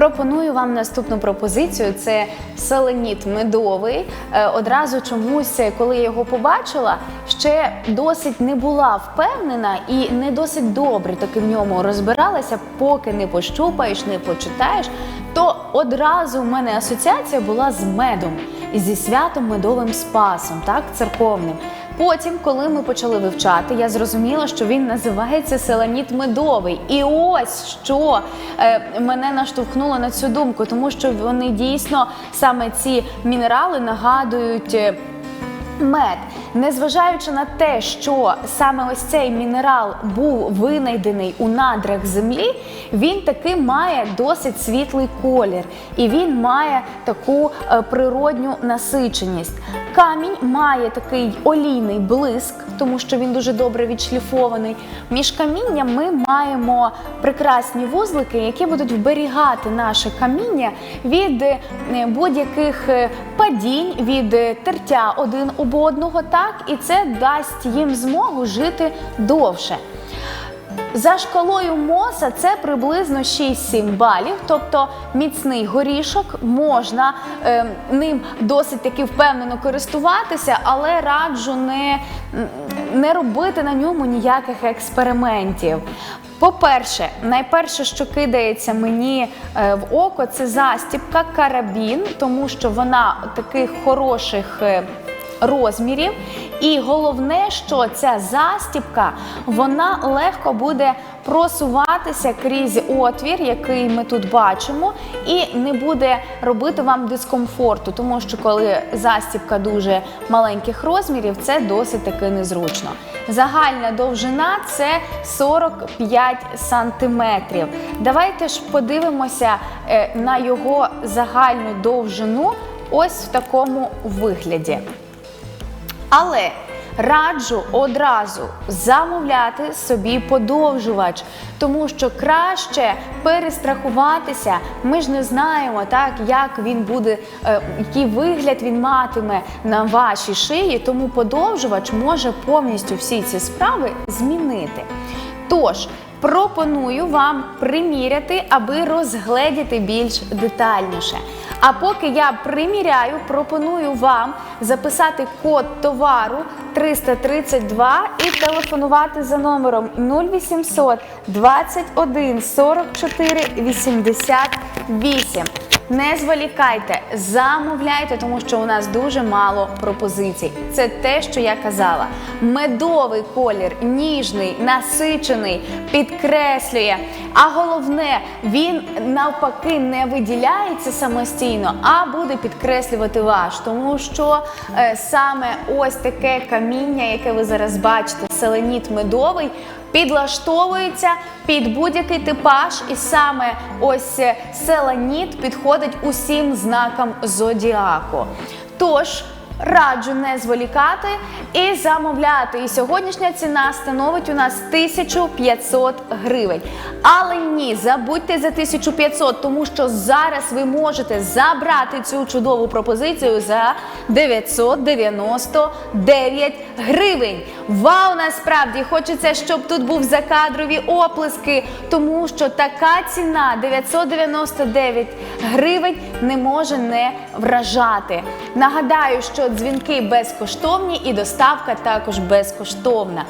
Пропоную вам наступну пропозицію. Це селеніт медовий. Е, Одразу чомусь, коли я його побачила, ще досить не була впевнена і не досить добре таки в ньому розбиралася, поки не пощупаєш, не почитаєш. То одразу в мене асоціація була з медом і зі святом медовим спасом, так церковним. Потім, коли ми почали вивчати, я зрозуміла, що він називається селаніт медовий. І ось що е, мене наштовхнуло на цю думку, тому що вони дійсно саме ці мінерали нагадують. е, Мед, незважаючи на те, що саме ось цей мінерал був винайдений у надрах землі, він таки має досить світлий колір і він має таку е, природню насиченість. Камінь має такий олійний блиск, тому що він дуже добре відшліфований. Між камінням ми маємо прекрасні вузлики, які будуть вберігати наше каміння від е, будь-яких е, падінь, від тертя один об одного, так і це дасть їм змогу жити довше. За шкалою моса це приблизно 6-7 балів, тобто міцний горішок, можна е, ним досить таки впевнено користуватися, але раджу не, не робити на ньому ніяких експериментів. По-перше, найперше, що кидається мені е, в око, це застіпка карабін, тому що вона таких хороших. Розмірів. І головне, що ця застіпка вона легко буде просуватися крізь отвір, який ми тут бачимо, і не буде робити вам дискомфорту, тому що коли застіпка дуже маленьких розмірів, це досить таки незручно. Загальна довжина це 45 сантиметрів. Давайте ж подивимося е, на його загальну довжину ось в такому вигляді. Але раджу одразу замовляти собі подовжувач, тому що краще перестрахуватися. Ми ж не знаємо, так як він буде, е, який вигляд він матиме на вашій шиї, тому подовжувач може повністю всі ці справи змінити. Тож. Пропоную вам приміряти, аби розгледіти більш детальніше. А поки я приміряю, пропоную вам записати код товару 332 і телефонувати за номером 0800 21 44 88. Не зволікайте, замовляйте, тому що у нас дуже мало пропозицій. Це те, що я казала. Медовий колір, ніжний, насичений, підкреслює. А головне, він навпаки не виділяється самостійно, а буде підкреслювати ваш, тому що е, саме ось таке каміння, яке ви зараз бачите, селеніт медовий. Підлаштовується під будь-який типаж, і саме ось селаніт підходить усім знакам зодіаку. Тож раджу не зволікати і замовляти. І сьогоднішня ціна становить у нас 1500 гривень. Але ні, забудьте за 1500, тому що зараз ви можете забрати цю чудову пропозицію за 999 гривень. Вау, насправді хочеться, щоб тут був закадрові оплески, тому що така ціна 999 гривень не може не вражати. Нагадаю, що дзвінки безкоштовні і доставка також безкоштовна.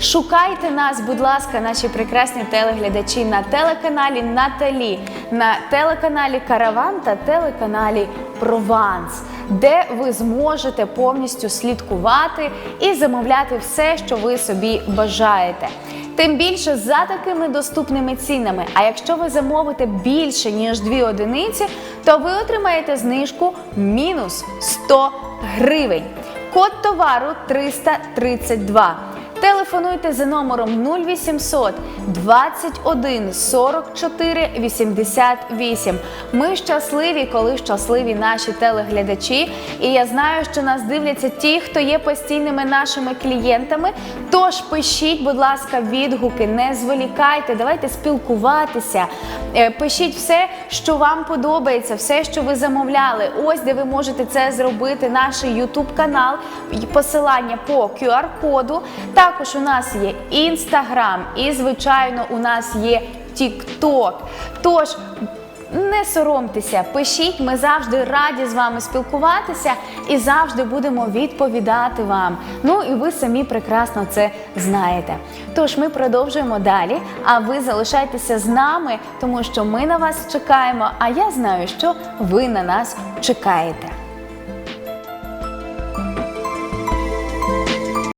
Шукайте нас, будь ласка, наші прекрасні телеглядачі на телеканалі Наталі, на телеканалі Караван та телеканалі Прованс, де ви зможете повністю слідкувати і замовляти все, що ви собі бажаєте. Тим більше за такими доступними цінами. А якщо ви замовите більше ніж дві одиниці, то ви отримаєте знижку мінус 100 гривень. Код товару 332. Телефонуйте за номером 0800 21 44 88. Ми щасливі, коли щасливі наші телеглядачі. І я знаю, що нас дивляться ті, хто є постійними нашими клієнтами. Тож пишіть, будь ласка, відгуки, не зволікайте, давайте спілкуватися. Е, Пишіть все, що вам подобається, все, що ви замовляли. Ось де ви можете це зробити. Наш YouTube канал, посилання по QR-коду. Також у нас є Instagram і, звичайно, у нас є TikTok. Тож Не соромтеся, пишіть, ми завжди раді з вами спілкуватися і завжди будемо відповідати вам. Ну і ви самі прекрасно це знаєте. Тож ми продовжуємо далі. А ви залишайтеся з нами, тому що ми на вас чекаємо. А я знаю, що ви на нас чекаєте.